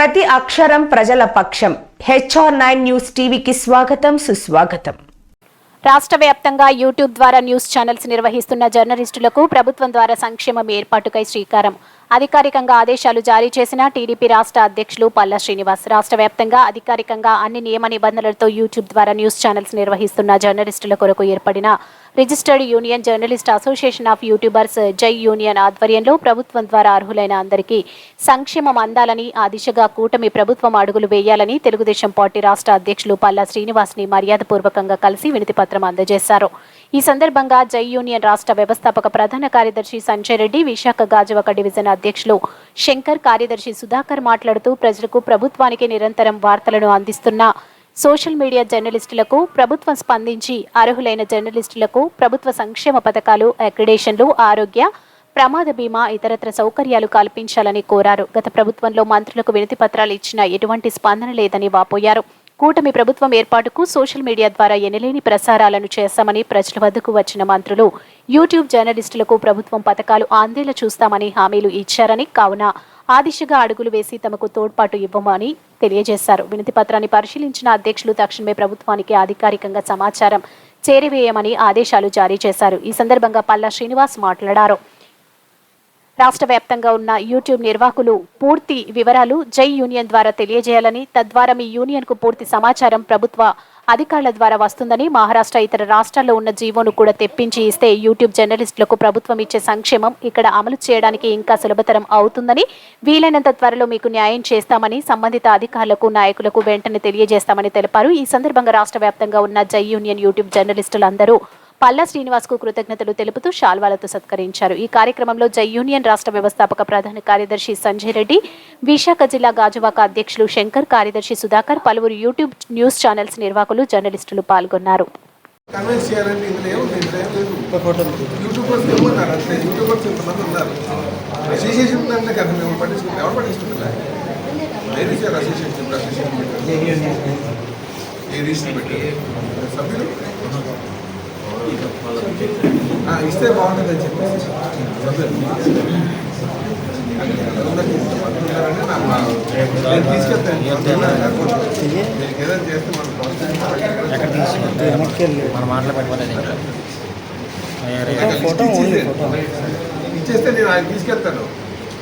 ప్రతి అక్షరం ప్రజల పక్షం. హెచ్ఆర్ నైన్ న్యూస్ టీవీకి స్వాగతం సుస్వాగతం. రాష్ట్ర వ్యాప్తంగా యూట్యూబ్ ద్వారా న్యూస్ ఛానల్స్ నిర్వహిస్తున్న జర్నలిస్టులకు ప్రభుత్వం ద్వారా సంక్షేమం ఏర్పాటుకై శ్రీకారం. అధికారికంగా ఆదేశాలు జారీ చేసిన టీడీపీ రాష్ట్ర అధ్యక్షులు పల్లా శ్రీనివాస్. రాష్ట్ర వ్యాప్తంగా అధికారికంగా అన్ని నియమ నిబంధనలతో యూట్యూబ్ ద్వారా న్యూస్ ఛానల్స్ నిర్వహిస్తున్న జర్నలిస్టుల కొరకు ఏర్పడిన registered union journalist association of YouTubers జై యూనియన్ ఆధ్వర్యంలో ప్రభుత్వం ద్వారా అర్హులైన అందరికీ సంక్షేమం అందాలని ఆ దిశగా కూటమి ప్రభుత్వం అడుగులు వేయాలని తెలుగుదేశం పార్టీ రాష్ట్ర అధ్యక్షులు పల్లా శ్రీనివాస్ని మర్యాదపూర్వకంగా కలిసి వినతిపత్రం అందజేశారు. ఈ సందర్భంగా జై యూనియన్ రాష్ట్ర వ్యవస్థాపక ప్రధాన కార్యదర్శి సంజయ్ రెడ్డి విశాఖ గాజువాక డివిజన్ అధ్యక్షులు శంకర్ కార్యదర్శి సుధాకర్ మాట్లాడుతూ ప్రజలకు ప్రభుత్వానికి నిరంతరం వార్తలను అందిస్తున్న సోషల్ మీడియా జర్నలిస్టులకు ప్రభుత్వం స్పందించి అర్హులైన జర్నలిస్టులకు ప్రభుత్వ సంక్షేమ పథకాలు అక్రిడేషన్లు ఆరోగ్య ప్రమాద బీమా ఇతరత్ర సౌకర్యాలు కల్పించాలని కోరారు. గత ప్రభుత్వంలో మంత్రులకు వినతి పత్రాలు ఇచ్చినా ఎటువంటి స్పందన లేదని వాపోయారు. కూటమి ప్రభుత్వం ఏర్పాటుకు సోషల్ మీడియా ద్వారా ఎనలేని ప్రసారాలను చేస్తామని ప్రజల వద్దకు వచ్చిన మంత్రులు యూట్యూబ్ జర్నలిస్టులకు ప్రభుత్వం పథకాలు అందేలా చూస్తామని హామీలు ఇచ్చారని కావున ఆ దిశగా అడుగులు వేసి తమకు తోడ్పాటు ఇవ్వమని తెలియజేశారు. వినతి పత్రాన్ని పరిశీలించిన అధ్యక్షులు తక్షణమే ప్రభుత్వానికి అధికారికంగా సమాచారం చేరివేయమని ఆదేశాలు జారీ చేశారు. ఈ సందర్భంగా పల్లా శ్రీనివాస్ మాట్లాడారు. రాష్ట్ర వ్యాప్తంగా ఉన్న యూట్యూబ్ నిర్వాహకులు పూర్తి వివరాలు జై యూనియన్ ద్వారా తెలియజేయాలని తద్వారా మీ యూనియన్కు పూర్తి సమాచారం ప్రభుత్వ అధికారుల ద్వారా వస్తుందని మహారాష్ట్ర ఇతర రాష్ట్రాల్లో ఉన్న జీవోను కూడా తెప్పించి ఇస్తే యూట్యూబ్ జర్నలిస్టులకు ప్రభుత్వం ఇచ్చే సంక్షేమం ఇక్కడ అమలు చేయడానికి ఇంకా సులభతరం అవుతుందని వీలైనంత త్వరలో మీకు న్యాయం చేస్తామని సంబంధిత అధికారులకు నాయకులకు వెంటనే తెలియజేస్తామని తెలిపారు. ఈ సందర్భంగా రాష్ట్ర వ్యాప్తంగా ఉన్న జై యూనియన్ యూట్యూబ్ జర్నలిస్టులందరూ పల్లా శ్రీనివాస్కు కృతజ్ఞతలు తెలుపుతూ శాల్వాలతో సత్కరించారు. ఈ కార్యక్రమంలో జై యూనియన్ రాష్ట్ర వ్యవస్థాపక ప్రధాన కార్యదర్శి సంజయ్ రెడ్డి విశాఖ జిల్లా గాజువాక అధ్యక్షులు శంకర్ కార్యదర్శి సుధాకర్ పలువురు యూట్యూబ్ న్యూస్ ఛానల్స్ నిర్వాహకులు జర్నలిస్టులు పాల్గొన్నారు. ఏ రీజన్ సభ్యులు? ఇస్తే బాగుంటుందని చెప్పేసి తీసుకెళ్తాను ఏదైనా చేస్తే మనం మన మాటలు పెట్టుకోలేదు ఇచ్చేస్తే నేను ఆయన తీసుకెళ్తాను.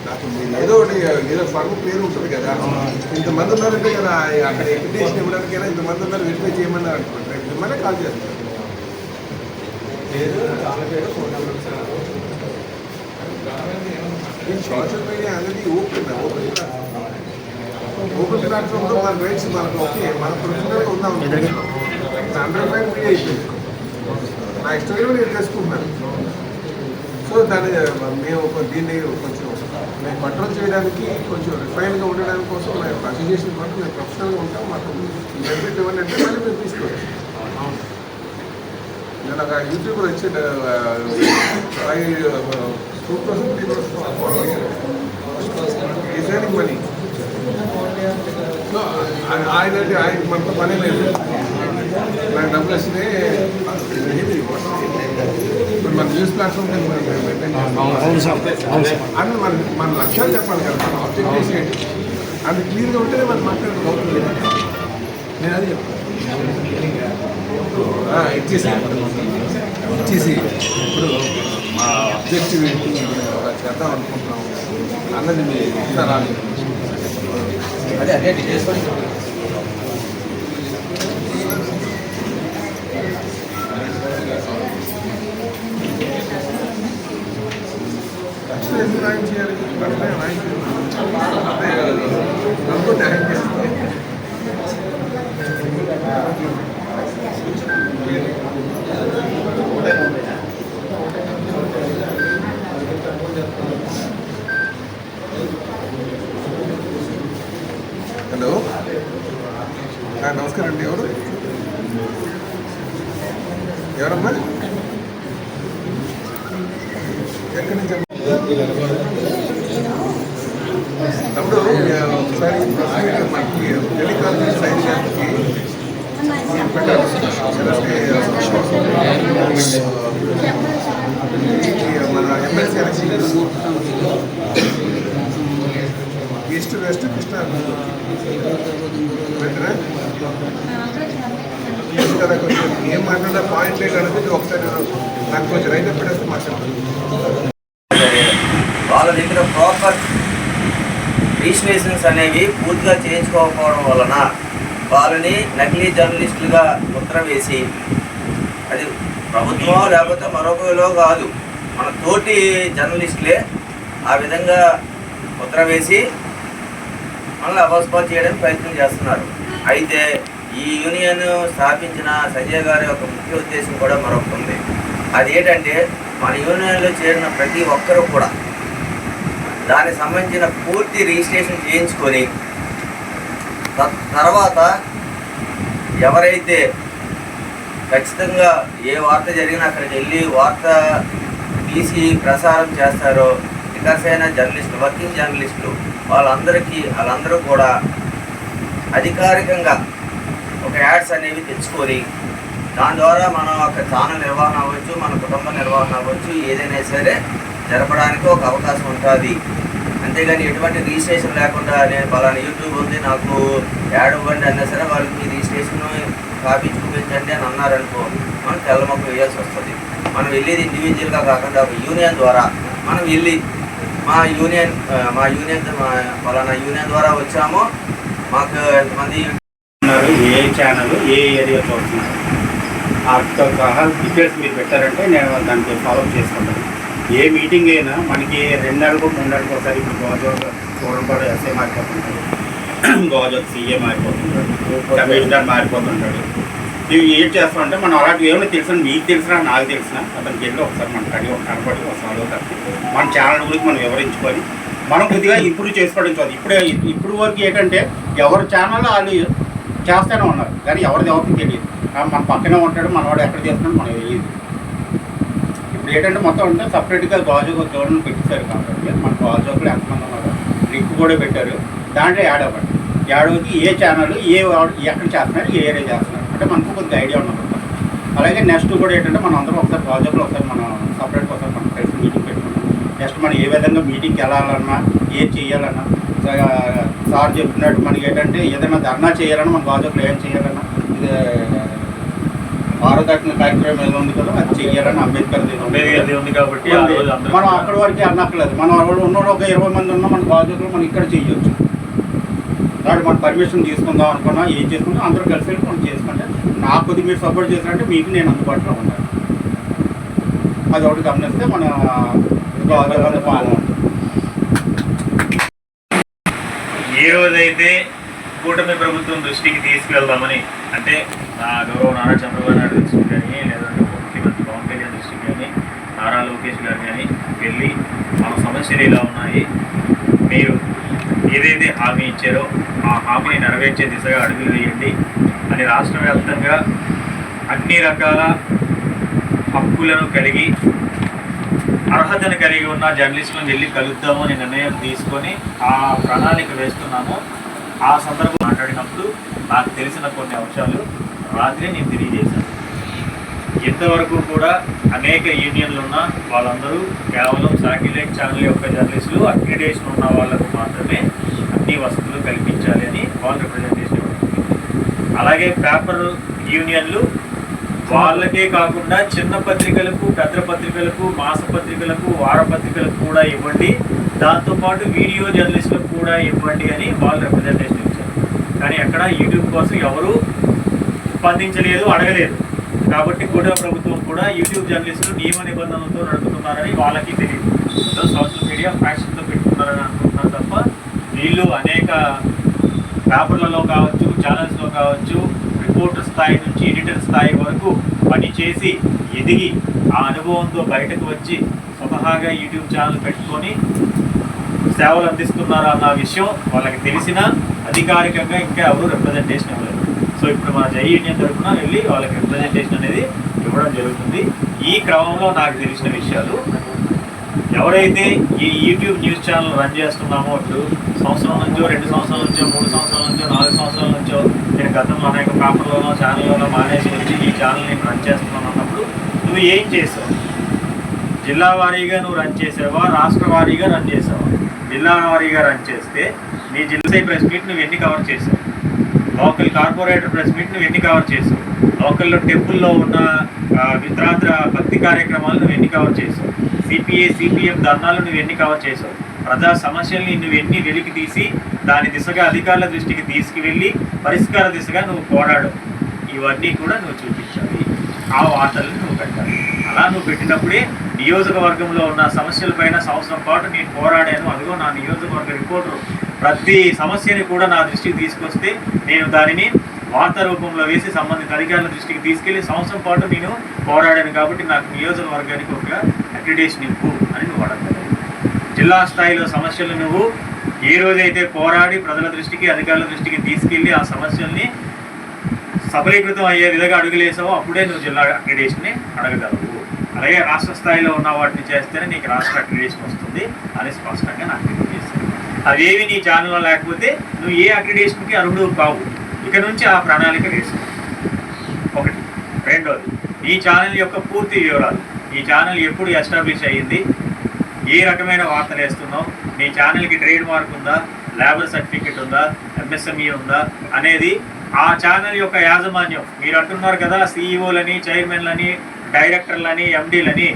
నాకు ఏదో ఒకటి ఏదో ఫండ్ పేరు ఉంటుంది కదా. ఇంతమంది ఉన్నారంటే కదా అక్కడ ఎక్విటేషన్ ఇవ్వడానికైనా ఇంతమంది ఉన్నారు వెరిఫై చేయమని అనుకుంటారు మిమ్మల్ని కాల్ చేస్తాను. పేరు చాలా పేరు ఫోన్ నెంబర్ సోషల్ మీడియా అనేది ఓపెన్ ఓపెన్ ఓపెన్ ప్లాట్ఫామ్లో మన రైట్స్ మనకు ఓకే మన ప్రొఫెషనల్గా ఉందాం హండ్రెడ్ పైన మీడియా అయిపోయింది నా ఇష్టం నేను చేసుకుంటున్నాను. సో దాన్ని మేము ఒక దీన్ని కొంచెం మేము కంట్రోల్ చేయడానికి కొంచెం రిఫైన్గా ఉండడానికి కోసం మేము అసోసియేషన్ మాత్రం మేము ప్రొఫెషనల్గా ఉంటాం మాకు బెనిఫిట్ ఇవ్వండి అంటే మళ్ళీ మేము తీసుకోవచ్చు. నేను ఒక యూట్యూబర్ వచ్చి థౌసండ్ మనీ ఆయన ఆయన మనతో పని లేదు. నాకు డబ్బులు వస్తే ఇప్పుడు మన న్యూస్ ప్లాట్ఫామ్ అండ్ మన మన లక్ష్యాలు చెప్పాలి కదా మన ఆబ్జెక్టివ్స్ ఏంటి? అది క్లియర్గా ఉంటేనే మనం మాట్లాడుకోవాలి నేను అది చెప్తాను. ఇచ్చేసి ఇచ్చేసి ఇప్పుడు మా ఆబ్జెక్టివ్ ఏంటి చేద్దాం అనుకుంటున్నాం అన్నది మీ ఇస్తారా అదే అదే చేసుకోండి ఎందుకు న్యాయం చేయాలి. న్యాయం చేయాలి నాకు న్యాయం చేయాలి హలో ఆ, నమస్కారం అండి ఎవరు? ఎవరమ్మా ఎక్కడి నుంచి తమ్ముడు ఒకసారి మనకి టెలికాన్ఫరెన్స్ సైన్ చేయడానికి పెట్టారు మన MLC election east west Krishna వెంటనే తెలుసు కదా కొంచెం ఏం మాట్లాడినా పాయింట్ అనేది ఒకసారి నాకు కొంచెం రైతు పెట్టేస్తే మాట్లాడతాను. వాళ్ళ దగ్గర ప్రాపర్ రిజిస్ట్రేషన్స్ అనేవి పూర్తిగా చేయించుకోకపోవడం వలన వాళ్ళని నకిలీ జర్నలిస్టులుగా ముద్ర వేసి అది ప్రభుత్వం లేకపోతే మరొకలో కాదు మన తోటి జర్నలిస్టులే ఆ విధంగా ముద్ర వేసి మనల్ని అపస్పా చేయడానికి ప్రయత్నం చేస్తున్నారు. అయితే ఈ యూనియన్ స్థాపించిన సంజయ్ గారి యొక్క ముఖ్య ఉద్దేశం కూడా మరొకటి ఉంది. అది ఏంటంటే మన యూనియన్లో చేరిన ప్రతి ఒక్కరూ కూడా దానికి సంబంధించిన పూర్తి రిజిస్ట్రేషన్ చేయించుకొని త- తర్వాత ఎవరైతే ఖచ్చితంగా ఏ వార్త జరిగినా అక్కడికి వెళ్ళి వార్త తీసి ప్రసారం చేస్తారో వికాసైన జర్నలిస్టులు వర్కింగ్ జర్నలిస్టులు వాళ్ళందరికీ వాళ్ళందరూ కూడా అధికారికంగా ఒక యాడ్స్ అనేవి తెచ్చుకొని దాని ద్వారా మన ఒక ఛానల్ నిర్వహణ అవ్వచ్చు మన కుటుంబ నిర్వహణ అవ్వచ్చు ఏదైనా సరే జరపడానికి ఒక అవకాశం ఉంటుంది. అంతేగాని ఎటువంటి రిజిస్ట్రేషన్ లేకుండా నేను పలానా యూట్యూబ్ ఉంది నాకు యాడ్ ఇవ్వండి అన్నా సరే వాళ్ళకి రిజిస్ట్రేషన్ కాపీ చూపించండి అని అన్నారనుకో మనం తెల్లమొక్క వేయాల్సి వస్తుంది. మనం వెళ్ళేది ఇండివిజువల్గా కాకుండా ఒక యూనియన్ ద్వారా మనం వెళ్ళి మా యూనియన్ మా యూనియన్ మా పలానా యూనియన్ ద్వారా వచ్చాము. మాకు ఎంతమంది చూస్తున్నారు ఏ ఛానల్ ఏ ఏరియా చూస్తున్నారు? వాటితో సహా డీటెయిల్స్ మీరు పెట్టారంటే నేను దానికి ఫాలో చేసుకుంటాను. ఏ మీటింగ్ అయినా మనకి రెండు నెలలకు మూడు నెలలకు ఒకసారి ఇప్పుడు గోజో చూడంపాడు ఎస్ఐ మారిపోతుంటాడు. గోజో సీఏ మారిపోతుంటాడు. కమిషనర్ మారిపోతుంటాడు. ఇవి ఏం చేస్తామంటే మనం అలాంటివి ఏమైనా తెలిసిన? మీకు తెలిసినా? నాకు తెలిసినా? అతనికి వెళ్ళి ఒకసారి మనం కడిగి ఒక కనపడి ఒకసారి కలిపి మన ఛానల్ గురించి మనం వివరించుకొని మనం కొద్దిగా ఇంప్రూవ్ చేసుకోవడం చూద్దాం. ఇప్పుడే ఇప్పుడు వరకు ఏంటంటే ఎవరి ఛానల్ వాళ్ళు చేస్తూనే ఉన్నారు. కానీ ఎవరిది ఎవరికి తెలియదు మన పక్కనే ఉంటాడు మనవాడు ఎక్కడ చేస్తున్నాడు మనకు తెలియదు. ఇప్పుడు ఏంటంటే మొత్తం అంటే సపరేట్గా గాజు జోన్ పెట్టేశారు కాబట్టి మన గాజుకులు ఎంతమంది ఉన్నారు. లింక్ కూడా పెట్టారు. దాంట్లో యాడ్ అవ్వండి. యాడ్ అవుతే ఏ ఛానల్ ఏ ఎక్కడ చేస్తున్నారు ఏ ఏరియా చేస్తున్నారు అంటే మనకు కొంచెం ఐడియా ఉన్నది అలాగే నెక్స్ట్ కూడా ఏంటంటే మనం అందరం ఒకసారి గాజుకులు ఒకసారి మనం సపరేట్గా ఒకసారి మనం కలిసి మీటింగ్ పెట్టుకుంటాం. నెక్స్ట్ మనం ఏ విధంగా మీటింగ్కి వెళ్ళాలన్నా ఏం చేయాలన్నా సార్ చెప్పినట్టు మనకి ఏంటంటే ఏదైనా ధర్నా చేయాలన్నా మన గాజుకులు ఏం చేయాలన్నా ఇది భారతరత్న కార్యక్రమం ఏదో ఉంది కదా అది చెయ్యాలని అంబేద్కర్ ఉంది కాబట్టి మనం అక్కడి వరకే అన్నక్కర్లేదు మనం అక్కడ ఉన్న ఒక ఇరవై మంది ఉన్నా మన బాధ్యతలు మనం ఇక్కడ చేయొచ్చు. కాబట్టి మనం పర్మిషన్ తీసుకుందాం అనుకున్నా ఏం చేసుకున్నా అందరూ కలిసి వెళ్ళి మనం చేసుకుంటే నాకు కొద్ది మీరు సపోర్ట్ చేసినట్టే మీకు నేను అందుబాటులో ఉంటాను. అది ఒకటి గమనిస్తే మన బాధ్యత బాగుంటుంది ఏ రోజైతే కూటమి ప్రభుత్వం దృష్టికి తీసుకువెళ్దామని అంటే గౌరవ నారా చంద్రబాబు నాయుడు దృష్టికి కానీ లేదంటే ముఖ్యమంత్రి పవన్ కళ్యాణ్ దృష్టికి కానీ నారా లోకేష్ గారు కానీ వెళ్ళి మన సమస్యలు ఇలా ఉన్నాయి మీరు ఏదైతే హామీ ఇచ్చారో ఆ హామీని నెరవేర్చే దిశగా అడుగులు వేయండి అని రాష్ట్ర వ్యాప్తంగా అన్ని రకాల హక్కులను కలిగి అర్హతను కలిగి ఉన్న జర్నలిస్టులను వెళ్ళి కలుద్దాము అని నిర్ణయం తీసుకొని ఆ ప్రణాళిక వేస్తున్నాము. ఆ సందర్భం మాట్లాడినప్పుడు నాకు తెలిసిన కొన్ని అంశాలు రాత్రి నేను తెలియజేశాను. ఇంతవరకు కూడా అనేక యూనియన్లు ఉన్న వాళ్ళందరూ కేవలం సాటిలైట్ ఛానల్ యొక్క జర్నలిస్టులు అక్రిడేషన్ ఉన్న వాళ్ళకు మాత్రమే అన్ని వసతులు కల్పించాలి అని వాళ్ళు రిప్రజెంటేషన్ చేసేవాళ్ళు అలాగే పేపర్ యూనియన్లు వాళ్ళకే కాకుండా చిన్న పత్రికలకు పెద్ద పత్రికలకు మాస పత్రికలకు వార పత్రికలకు కూడా ఇవ్వండి. దాంతోపాటు వీడియో జర్నలిస్టులకు కూడా ఇవ్వండి అని వాళ్ళు రిప్రజెంటేషన్ ఇచ్చారు. కానీ ఎక్కడ యూట్యూబ్ కోసం ఎవరు స్పందించలేదు అడగలేదు. కాబట్టి కూడా ప్రభుత్వం కూడా యూట్యూబ్ జర్నలిస్టులు నియమ నిబంధనలతో నడుపుతున్నారని వాళ్ళకి తెలియదు. సోషల్ మీడియా ఫ్యాషన్తో పెట్టుకున్నారని అనుకుంటున్నారు తప్ప వీళ్ళు అనేక పేపర్లలో కావచ్చు ఛానల్స్లో కావచ్చు రిపోర్టర్ స్థాయి నుంచి ఎడిటర్ స్థాయి వరకు పని చేసి ఎదిగి ఆ అనుభవంతో బయటకు వచ్చి స్వతహాగా యూట్యూబ్ ఛానల్ పెట్టుకొని సేవలు అందిస్తున్నారు అన్న విషయం వాళ్ళకి తెలిసిన అధికారికంగా ఇంకా ఎవరు రిప్రజెంటేషన్ ఇవ్వలేదు. సో ఇప్పుడు మన జై ఇండియన్ తరఫున వెళ్ళి వాళ్ళకి రిప్రజెంటేషన్ అనేది ఇవ్వడం జరుగుతుంది. ఈ క్రమంలో నాకు తెలిసిన విషయాలు ఎవరైతే ఈ యూట్యూబ్ న్యూస్ ఛానల్ రన్ చేస్తున్నామో ఇప్పుడు సంవత్సరం నుంచో రెండు సంవత్సరాల నుంచో మూడు సంవత్సరాల నుంచో నాలుగు సంవత్సరాల నుంచో నేను గతంలో అనేక పేపర్లోనో ఛానల్లోనో మానేసి వచ్చి ఈ ఛానల్ని రన్ చేస్తున్నాను అన్నప్పుడు నువ్వు ఏం చేసావు? జిల్లా వారీగా నువ్వు రన్ చేసావా? రాష్ట్ర వారీగా రన్ చేసావా? జిల్లా వారీగా రన్ చేస్తే నీ జిల్లా ప్రెస్ మీట్ నువ్వు ఎన్ని కవర్ చేసావు? లోకల్ కార్పొరేటర్ ప్రెస్ మీట్ నువ్వు ఎన్ని కవర్ చేసావు? లోకల్లో టెంపుల్లో ఉన్న ఆ, భక్తి కార్యక్రమాలు నువ్వు ఎన్ని కవర్ చేసావు? సిపిఐ సిపిఎం ధర్నాలు నువ్వు ఎన్ని కవర్ చేసావు? ప్రజా సమస్యల్ని నువ్వు ఎన్ని వెలికి తీసి దాని దిశగా అధికారుల దృష్టికి తీసుకువెళ్ళి పరిష్కార దిశగా నువ్వు పోరాడు. ఇవన్నీ కూడా నువ్వు చూపించాలి. ఆ వార్తలను నువ్వు పెట్టాలి. అలా నువ్వు పెట్టినప్పుడే నియోజకవర్గంలో ఉన్న సమస్యల పైన సంవత్సరం పాటు నేను పోరాడాను. అదిగో నా నియోజకవర్గ రిపోర్టర్ ప్రతి సమస్యని కూడా నా దృష్టికి తీసుకొస్తే నేను దానిని వార్తా రూపంలో వేసి సంబంధిత అధికారుల దృష్టికి తీసుకెళ్ళి సంవత్సరం పాటు నేను పోరాడాను కాబట్టి నాకు నియోజకవర్గానికి ఒక అక్రిడేషన్ ఇవ్వు అని నువ్వు అడగాలి జిల్లా స్థాయిలో సమస్యలు నువ్వు ఏ రోజైతే పోరాడి ప్రజల దృష్టికి అధికారుల దృష్టికి తీసుకెళ్ళి ఆ సమస్యల్ని సఫలీకృతం అయ్యే విధంగా అడుగులేసావో అప్పుడే నువ్వు జిల్లా అక్రిడేషన్ని అడగగలవు. అలాగే రాష్ట్ర స్థాయిలో ఉన్న వాటిని చేస్తేనే నీకు రాష్ట్ర అక్రిడేషన్ వస్తుంది అని స్పష్టంగా నాకు తెలియజేశారు అవేవి నీ ఛానల్లో లేకపోతే నువ్వు ఏ అక్రిడేషన్కి అర్హుడు కావు. ఇక నుంచి ఆ ప్రణాళిక వేసుకో. ఒకటి. రెండోది. ఈ ఛానల్ యొక్క పూర్తి వివరాలు. ఈ ఛానల్ ఎప్పుడు ఎస్టాబ్లిష్ అయ్యింది? ఏ రకమైన వార్తలు వేస్తున్నావు? నీ ఛానల్కి ట్రేడ్ మార్క్ ఉందా? లేబర్ సర్టిఫికెట్ ఉందా? ఎంఎస్ఎంఈ ఉందా? అనేది ఆ ఛానల్ యొక్క యాజమాన్యం. మీరు అంటున్నారు కదా సీఈఓలని చైర్మన్లని డైరెక్టర్లని ఎండీలని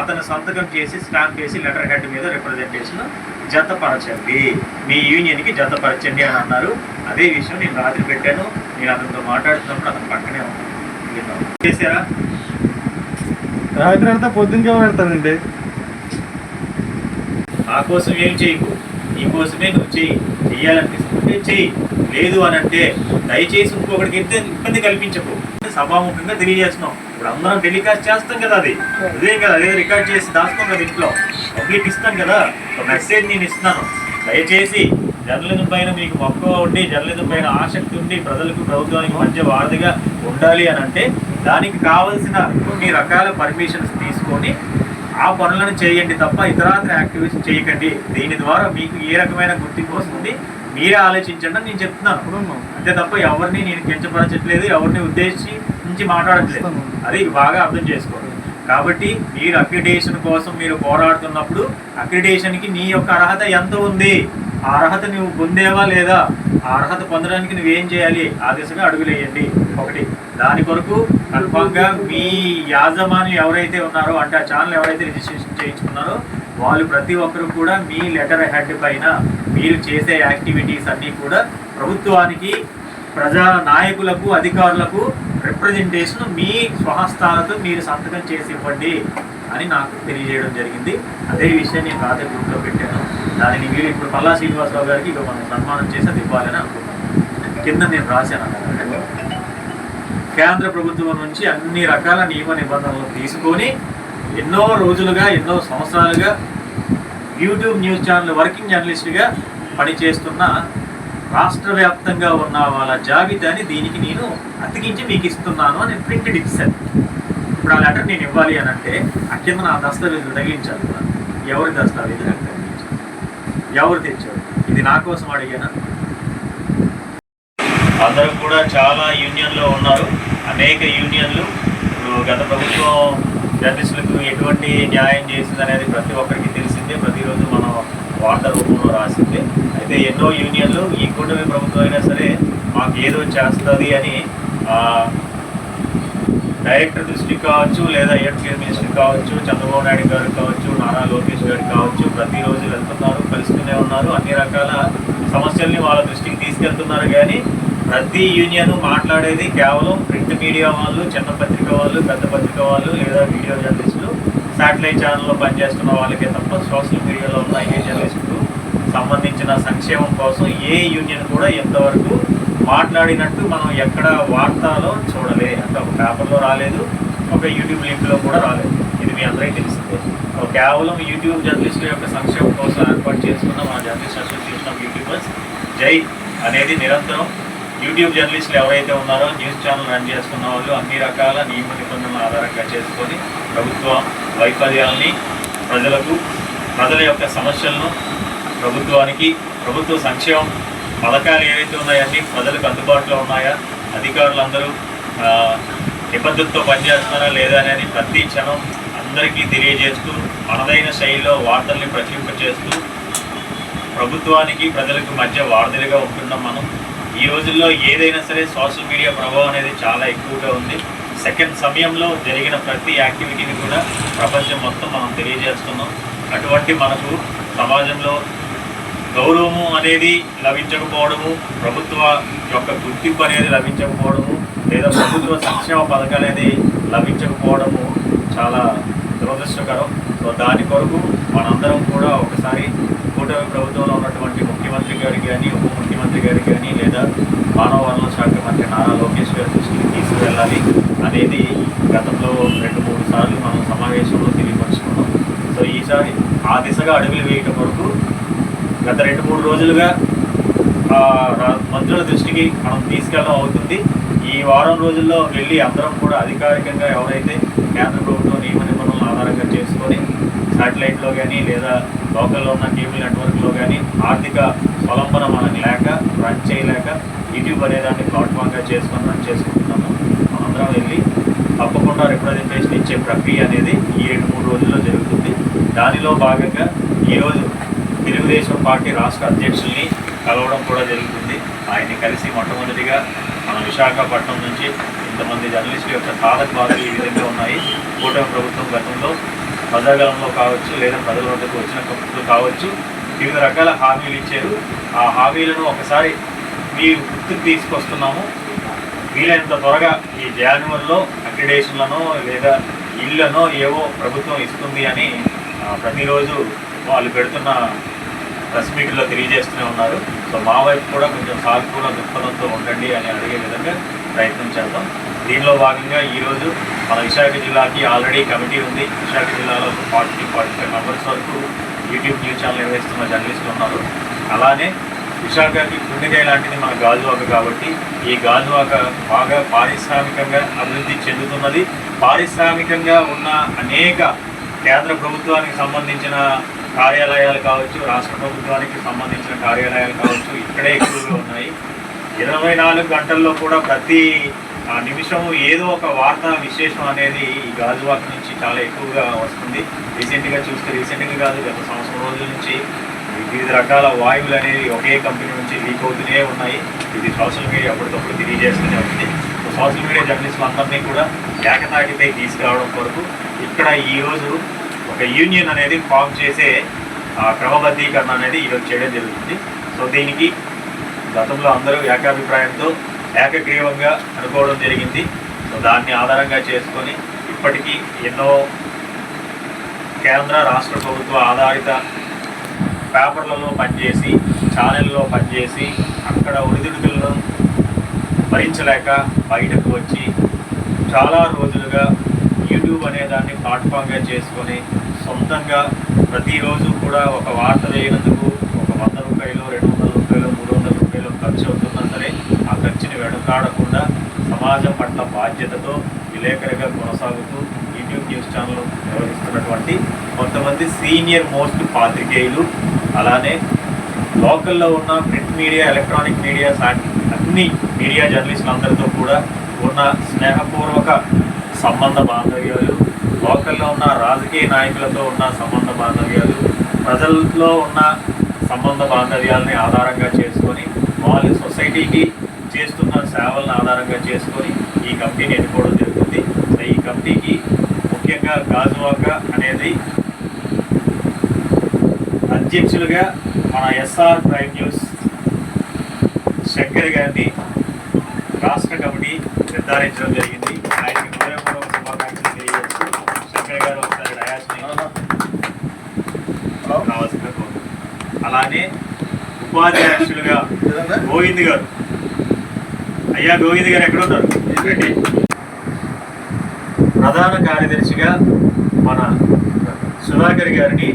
అతను సంతకం చేసి స్టాంప్ చేసి లెటర్ హెడ్ మీద రిప్రజెంటేషన్ జతపరచండి. మీ యూనియన్కి జతపరచండి అని అన్నారు. అదే విషయం నేను రాత్రి పెట్టాను. నేను అతనితో మాట్లాడుతున్నప్పుడు అతను పక్కనే ఉన్నాను చేశారా? రాత్రి అంతా పొద్దునకే పెడతానండి నా కోసం ఏం చేయకు నీ కోసమే నువ్వు చెయ్యి. చెయ్యాలనిపిస్తుంటే చెయ్యి. లేదు అని అంటే దయచేసి ఇంకొకటికి ఇబ్బంది ఇబ్బంది కల్పించకు. సభాముఖంగా తెలియజేస్తున్నాం. ఇప్పుడు అందరం టెలికాస్ట్ చేస్తాం కదా అది. అదేం కదా అదే రికార్డ్ చేసి దాచుకోం కదా ఇంట్లో. పబ్లిక్ ఇస్తాం కదా. ఒక మెసేజ్ నేను ఇస్తున్నాను. దయచేసి జర్నలిజం పైన మీకు మక్కువ ఉండి జర్నలిజం పైన ఆసక్తి ఉండి ప్రజలకు ప్రభుత్వానికి మధ్య వారధిగా ఉండాలి అని అంటే దానికి కావలసిన కొన్ని రకాల పర్మిషన్స్ తీసుకొని ఆ పనులను చేయండి తప్ప ఇతరాత్ర యాక్టివిటీస్ చేయకండి. దీని ద్వారా మీకు ఏ రకమైన గుర్తింపు వస్తుంది? మీరే ఆలోచించండి నేను చెప్తున్నాను. అంతే తప్ప ఎవరిని నేను కించపరచట్లేదు ఎవరిని ఉద్దేశించి మాట్లాడట్లేదు. అది బాగా అర్థం చేసుకోండి కాబట్టి మీరు అక్రిడేషన్ కోసం మీరు పోరాడుతున్నప్పుడు అక్రిడేషన్కి నీ యొక్క అర్హత ఎంత ఉంది? ఆ అర్హత నువ్వు పొందేవా లేదా? ఆ అర్హత పొందడానికి నువ్వేం చేయాలి? ఆ దిశగా అడుగులేయండి ఒకటి దాని కొరకు కల్పంగా మీ యాజమాన్యం ఎవరైతే ఉన్నారో అంటే ఆ ఛానల్ ఎవరైతే రిజిస్ట్రేషన్ చేయించుకున్నారో వాళ్ళు ప్రతి ఒక్కరు కూడా మీ లెటర్ హెడ్ పైన మీరు చేసే యాక్టివిటీస్ అన్నీ కూడా ప్రభుత్వానికి ప్రజా నాయకులకు అధికారులకు రిప్రజెంటేషన్ మీ స్వహస్తాలతో మీరు సంతకం చేసి ఇవ్వండి అని నాకు తెలియజేయడం జరిగింది. అదే విషయం నేను రాత్రి గ్రూప్లో పెట్టాను. దానిని మీరు ఇప్పుడు పల్లా శ్రీనివాసరావు గారికి ఇక మనం సన్మానం చేసి అది ఇవ్వాలని అనుకున్నాను కింద నేను రాశాను కేంద్ర ప్రభుత్వం నుంచి అన్ని రకాల నియమ నిబంధనలు తీసుకొని ఎన్నో రోజులుగా ఎన్నో సంవత్సరాలుగా యూట్యూబ్ న్యూస్ ఛానల్ వర్కింగ్ జర్నలిస్ట్గా పనిచేస్తున్న రాష్ట్ర వ్యాప్తంగా ఉన్న వాళ్ళ జాబితాని దీనికి నేను అతికించి మీకు ఇస్తున్నాను అని ప్రింటెడ్ ఇచ్చాను. ఇప్పుడు ఆ లెటర్ నేను ఇవ్వాలి అని అంటే ఆ నా దస్తావేజులు తగిలించాలి ఎవరి దస్తావేజు? నాకు ఎవరు తెచ్చారు? ఇది నా కోసం అడిగానా? అందరూ కూడా చాలా యూనియన్లో ఉన్నారు. అనేక యూనియన్లు. ఇప్పుడు గత ప్రభుత్వం జర్నలిస్టులకు ఎటువంటి న్యాయం చేసింది అనేది ప్రతి ఒక్కరికి తెలిసిందే. ప్రతిరోజు మనం వార్త రూపంలో రాసిందే. అయితే ఎన్నో యూనియన్లు ఈ కూటమి ప్రభుత్వం అయినా సరే మాకు ఏదో చేస్తుంది అని డైరెక్టర్ దృష్టికి కావచ్చు లేదా ఎడ్యుకేషన్ మినిస్టర్ కావచ్చు చంద్రబాబు నాయుడు గారు కావచ్చు నారా లోకేష్ గారు కావచ్చు ప్రతిరోజు వెళ్తున్నారు కలుస్తూనే ఉన్నారు. అన్ని రకాల సమస్యల్ని వాళ్ళ దృష్టికి తీసుకెళ్తున్నారు. కానీ ప్రతి యూనియన్ మాట్లాడేది కేవలం ప్రింట్ మీడియా వాళ్ళు చిన్న పత్రిక వాళ్ళు పెద్ద పత్రిక వాళ్ళు లేదా వీడియో జర్నలిస్టులు. శాటిలైట్ ఛానల్లో పనిచేస్తున్న వాళ్ళకే తప్ప సోషల్ మీడియాలో ఉన్న ఏ జర్నలిస్టులు సంబంధించిన సంక్షేమం కోసం ఏ యూనియన్ కూడా ఎంతవరకు మాట్లాడినట్టు మనం ఎక్కడ వార్తలో చూడలే. పేపర్లో రాలేదు ఒక యూట్యూబ్ లింక్లో కూడా రాలేదు. ఇది మీ అందరికీ తెలిసిందే. కేవలం యూట్యూబ్ జర్నలిస్టుల యొక్క సంక్షేమం కోసం ఏర్పాటు చేసుకున్న మన జర్నలిస్ట్ అసోసియేషన్ ఆఫ్ యూట్యూబర్స్ జై అనేది నిరంతరం. యూట్యూబ్ జర్నలిస్టులు ఎవరైతే ఉన్నారో న్యూస్ ఛానల్ రన్ చేసుకున్న వాళ్ళు అన్ని రకాల నియమ నిబంధనల ఆధారంగా చేసుకొని ప్రభుత్వ వైఫల్యాల్ని ప్రజలకు ప్రజల యొక్క సమస్యలను ప్రభుత్వానికి ప్రభుత్వ సంక్షేమం పథకాలు ఏవైతే ఉన్నాయో ప్రజలకు అందుబాటులో ఉన్నాయా? అధికారులందరూ నిబద్ధతతో పనిచేస్తున్నారా లేదా అనేది ప్రతి క్షణం అందరికీ తెలియజేస్తూ మనదైన శైలిలో వార్తల్ని ప్రచురింపచేస్తూ ప్రభుత్వానికి ప్రజలకు మధ్య వార్తలుగా ఉంటున్నాం మనం. ఈ రోజుల్లో ఏదైనా సరే సోషల్ మీడియా ప్రభావం అనేది చాలా ఎక్కువగా ఉంది. సెకండ్ సమయంలో జరిగిన ప్రతి యాక్టివిటీని కూడా ప్రపంచం మొత్తం మనం తెలియజేస్తున్నాం. అటువంటి మనకు సమాజంలో గౌరవము అనేది లభించకపోవడము ప్రభుత్వ యొక్క గుర్తింపు అనేది లభించకపోవడము లేదా ప్రభుత్వ సంక్షేమ పథకాలు అనేది లభించకపోవడము చాలా దురదృష్టకరం. సో దాని కొరకు మనందరం కూడా ఒకసారి కూటమి ప్రభుత్వంలో ఉన్నటువంటి ముఖ్యమంత్రి గారికి కానీ ఉప ముఖ్యమంత్రి గారికి కానీ లేదా మానవ వనరుల శాఖ మంత్రి నారా లోకేష్ గారి దృష్టికి తీసుకువెళ్ళాలి అనేది గతంలో రెండు మూడు సార్లు మనం సమావేశంలో తెలియపరుచుకున్నాం. సో ఈసారి ఆ దిశగా అడుగులు వేయటం వరకు గత రెండు మూడు రోజులుగా మంత్రుల దృష్టికి మనం తీసుకెళ్ళడం అవుతుంది. ఈ వారం రోజుల్లో వెళ్ళి అందరం కూడా అధికారికంగా ఎవరైతే కేంద్ర ప్రభుత్వం నియమ నిబంధనలు ఆధారంగా చేసుకొని శాటిలైట్లో కానీ లేదా లోకల్లో ఉన్న కేబుల్ నెట్వర్క్లో కానీ ఆర్థిక స్వలంబన మనకు లేక రన్ చేయలేక యూట్యూబ్ అనే దాన్ని ప్లాట్ఫామ్గా చేసుకొని రన్ చేసుకుంటున్నాము. మనందరం వెళ్ళి తప్పకుండా రిప్రజెంటేషన్ ఇచ్చే ప్రక్రియ అనేది ఈ రెండు మూడు రోజుల్లో జరుగుతుంది. దానిలో భాగంగా ఈరోజు తెలుగుదేశం పార్టీ రాష్ట్ర అధ్యక్షుల్ని కలవడం కూడా జరుగుతుంది. ఆయన్ని కలిసి మొట్టమొదటిగా మన విశాఖపట్నం నుంచి ఇంతమంది జర్నలిస్టుల యొక్క సాధక బాధలు ఈ విధంగా ఉన్నాయి. కూటమి ప్రభుత్వం గతంలో ప్రజాగలంలో కావచ్చు లేదా ప్రజల వద్దకు వచ్చిన ప్రభుత్వం కావచ్చు వివిధ రకాల హామీలు ఇచ్చారు. ఆ హామీలను ఒకసారి మీ గుర్తుకు తీసుకొస్తున్నాము. వీలైనంత త్వరగా ఈ జనవరిలో అక్రిడేషన్లను లేదా ఇళ్ళనో ఏవో ప్రభుత్వం ఇస్తుంది అని ప్రతిరోజు వాళ్ళు పెడుతున్న ప్రెస్ మీట్లో తెలియజేస్తూనే ఉన్నారు. సో మా వైపు కూడా కొంచెం సానుకూల దృక్పథంతో ఉండండి అని అడిగే విధంగా ప్రయత్నం చేద్దాం. దీనిలో భాగంగా ఈరోజు మన విశాఖ జిల్లాకి ఆల్రెడీ కమిటీ ఉంది. విశాఖ జిల్లాలో ఫార్టీ ఫార్టీ ఫైవ్ మెంబర్స్ వరకు యూట్యూబ్ న్యూస్ ఛానల్ నిర్వహిస్తున్న జర్నలిస్టులు ఉన్నారు. అలానే విశాఖకి గుండెకాయ లాంటిది మన గాజువాక కాబట్టి ఈ గాజువాక బాగా పారిశ్రామికంగా అభివృద్ధి చెందుతున్నది. పారిశ్రామికంగా ఉన్న అనేక కేంద్ర ప్రభుత్వానికి సంబంధించిన కార్యాలయాలు కావచ్చు రాష్ట్ర ప్రభుత్వానికి సంబంధించిన కార్యాలయాలు కావచ్చు ఇక్కడే ఎక్కువగా ఉన్నాయి. ఇరవై నాలుగు గంటల్లో కూడా ప్రతి ఆ, నిమిషము ఏదో ఒక వార్తా విశేషం అనేది ఈ గాజువాక నుంచి చాలా ఎక్కువగా వస్తుంది. రీసెంట్గా చూస్తే రీసెంట్గా కాదు గత సంవత్సరం రోజుల నుంచి వివిధ రకాల వాయువులు అనేవి ఒకే కంపెనీ నుంచి లీక్ అవుతూనే ఉన్నాయి. ఇది సోషల్ మీడియా అప్పటికప్పుడు తెలియజేస్తూనే ఉంది. సోషల్ మీడియా జర్నలిస్టులందరినీ కూడా ఏకతాటిపై తీసుకురావడం కొరకు ఇక్కడ ఈరోజు ఒక యూనియన్ అనేది ఫామ్ చేసే ఆ, క్రమబద్ధీకరణ అనేది ఈరోజు చేయడం జరుగుతుంది. సో దీనికి గతంలో అందరూ ఏకాభిప్రాయంతో ఏకగ్రీవంగా అనుకోవడం జరిగింది. సో దాన్ని ఆధారంగా చేసుకొని ఇప్పటికీ ఎన్నో కేంద్ర రాష్ట్ర ప్రభుత్వ ఆధారిత పేపర్లలో పనిచేసి ఛానల్లో పనిచేసి అక్కడ ఒడిదుడుకులను భరించలేక బయటకు వచ్చి చాలా రోజులుగా యూట్యూబ్ అనే దాన్ని ప్లాట్ఫామ్గా చేసుకొని సొంతంగా ప్రతిరోజు కూడా ఒక వార్త వేయనందుకు ఒక వంద రూపాయలు రెండు వందల రూపాయలు మూడు వందల రూపాయలు ఖర్చు అవుతున్నా సరే ఆ ఖర్చుని వెనుకాడకుండా సమాజం పట్ల బాధ్యతతో విలేకరిగా కొనసాగుతూ యూట్యూబ్ న్యూస్ ఛానల్ నిర్వహిస్తున్నటువంటి కొంతమంది సీనియర్ మోస్ట్ పాత్రికేయులు అలానే లోకల్లో ఉన్న ప్రింట్ మీడియా ఎలక్ట్రానిక్ మీడియా అన్ని మీడియా జర్నలిస్టులందరితో కూడా ఉన్న స్నేహపూర్వక సంబంధ బాంధవ్యాలు. లోకల్లో ఉన్న రాజకీయ నాయకులతో ఉన్న సంబంధ బాంధవ్యాలు. ప్రజల్లో ఉన్న సంబంధ బాంధవ్యాలని ఆధారంగా చేసుకొని వాళ్ళు సొసైటీకి చేస్తున్న సేవలను ఆధారంగా చేసుకొని ఈ కంపెనీని ఎన్నుకోవడం జరుగుతుంది. సో ఈ కంపెనీకి ముఖ్యంగా గాజువాక అనేది అధ్యక్షులుగా మన ఎస్ఆర్ ప్రైమ్ న్యూస్ శంకర్ గారిని రాష్ట్ర కమిటీ నిర్ధారించడం జరిగింది ఆయనకి హృదయపూర్వక శుభాకాంక్షలు తెలియజేస్తూ శంకర్ గారు ఒకసారి డయాస్ని రావాల్సిందిగా కోరుతున్నాను. అలానే ఉపాధ్యక్షులుగా గోవింద్ గారు. అయ్యా గోవింద్ గారు ఎక్కడున్నారు? ప్రధాన కార్యదర్శిగా మన సుధాకర్ గారిని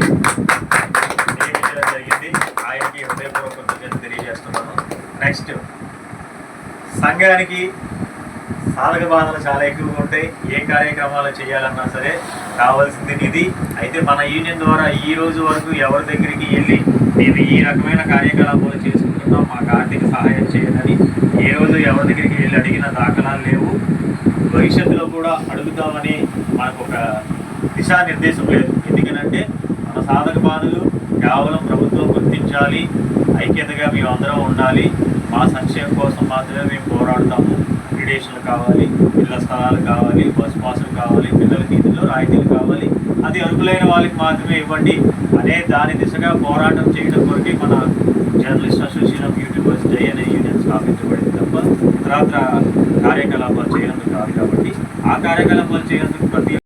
నియమించడం జరిగింది. ఆయనకి హృదయపూర్వక కృతజ్ఞతలు తెలియజేస్తున్నాను. నెక్స్ట్ సంఘానికి సాధక బాధలు చాలా ఎక్కువగా ఉంటాయి. ఏ కార్యక్రమాలు చేయాలన్నా సరే కావాల్సింది నిధి. అయితే మన యూనియన్ ద్వారా ఈ రోజు వరకు ఎవరి దగ్గరికి వెళ్ళి మేము ఈ రకమైన కార్యకలాపాలు చేసుకుంటున్నాం మాకు ఆర్థిక సహాయం చేయదని ఏ రోజు ఎవరి దగ్గరికి వెళ్ళి అడిగిన దాఖలాలు లేవు. భవిష్యత్తులో కూడా అడుగుతామని మనకు ఒక దిశానిర్దేశం లేదు. ఎందుకనంటే మన సాధక బాధలు కేవలం ప్రభుత్వం గుర్తించాలి ఐక్యతగా మేము అందరం ఉండాలి. మా సంక్షేమం కోసం మాత్రమే మేము పోరాడతాము. అక్రిడేషన్లు కావాలి ఇళ్ళ స్థలాలు కావాలి బస్ పాసులు కావాలి పిల్లలకి ఇందులో రాయితీలు కావాలి. అది అర్హులైన వాళ్ళకి మాత్రమే ఇవ్వండి. అనే దాని దిశగా పోరాటం చేయడం కొరకే మన జర్నలిస్ట్ అసోసియేషన్ ఆఫ్ యూట్యూబర్స్ జై అనే యూనియన్ స్థాపించబడింది తప్ప ఇతరాత్ర కార్యకలాపాలు చేయడం కాదు కాబట్టి ఆ కార్యకలాపాలు చేయనందుకు ప్రతి